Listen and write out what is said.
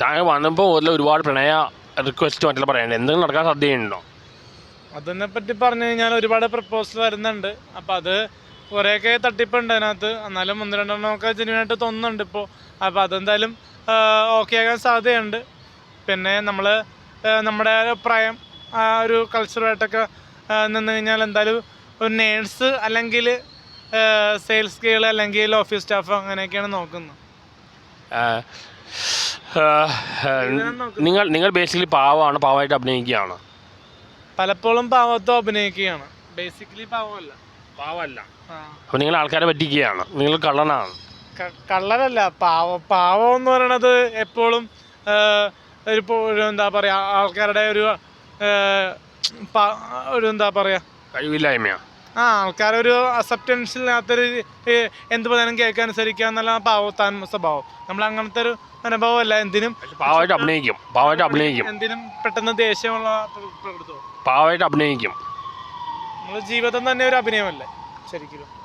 താങ്കൾ വന്നപ്പോൾ മുതൽ ഒരുപാട് പ്രണയ റിക്വസ്റ്റ് മറ്റുള്ള പറയാനുണ്ട്. എന്തെങ്കിലും നടക്കാൻ സാധ്യതയുണ്ടോ? അതിനെ പറ്റി പറഞ്ഞു കഴിഞ്ഞാൽ ഒരുപാട് പ്രപ്പോസൽ വരുന്നുണ്ട്. അപ്പം അത് കുറേയൊക്കെ തട്ടിപ്പുണ്ട് അതിനകത്ത്. എന്നാലും ഒന്ന് രണ്ടെണ്ണമൊക്കെ ജെന്യൂനായിട്ട് തോന്നുന്നുണ്ട് ഇപ്പോൾ അപ്പോൾ അതെന്തായാലും ഓക്കെ ആകാൻ സാധ്യതയുണ്ട്. പിന്നെ നമ്മൾ നമ്മുടെ പ്രായം ആ ഒരു കൾച്ചറുമായിട്ടൊക്കെ നിന്ന് കഴിഞ്ഞാൽ എന്തായാലും ഒരു നേഴ്സ് അല്ലെങ്കിൽ സെയിൽസ് ഗേൾ അല്ലെങ്കിൽ ഓഫീസ് സ്റ്റാഫ് അങ്ങനെയൊക്കെയാണ് നോക്കുന്നത്. നിങ്ങൾ നിങ്ങൾ ബേസിക്കലി പാവമാണ് പാവമായിട്ട് അഭിനയിക്കുകയാണ്. പലപ്പോഴും പാവത്തോ അഭിനയിക്കുകയാണ്. ബേസിക്കലി പാവമല്ല. പാവമല്ല അപ്പൊ അപ്പോൾ നിങ്ങൾ ആൾക്കാരെ പറ്റിക്കുകയാണ്. നിങ്ങൾ കള്ളനാണ്. കള്ളനല്ല പാവ പാവം എന്ന് പറയണത് എപ്പോഴും ഒരു എന്താ പറയാ ആൾക്കാരുടെ ഒരു ഒരു എന്താ പറയാ? കഴിവില്ലായ്മയാണ് ആ ആൾക്കാരൊരു ഇല്ലാത്തൊരു എന്ത് പറയാനും കേൾക്കാൻ അനുസരിക്കുക എന്നുള്ള പാവത്താൻ സ്വഭാവം. നമ്മൾ അങ്ങനത്തെ ഒരു അനുഭവമല്ല എന്തിനും പാവമായിട്ട് അഭിനയിക്കും. പാവമായിട്ട് അഭിനയിക്കും. എന്തിനും പെട്ടെന്ന് ദേഷ്യമുള്ള പ്ര- പ്രകൃതവും. പാവമായിട്ട് അഭിനയിക്കും. നമ്മൾ ജീവിതം തന്നെ ഒരു അഭിനയമല്ലേ ശരിക്കും.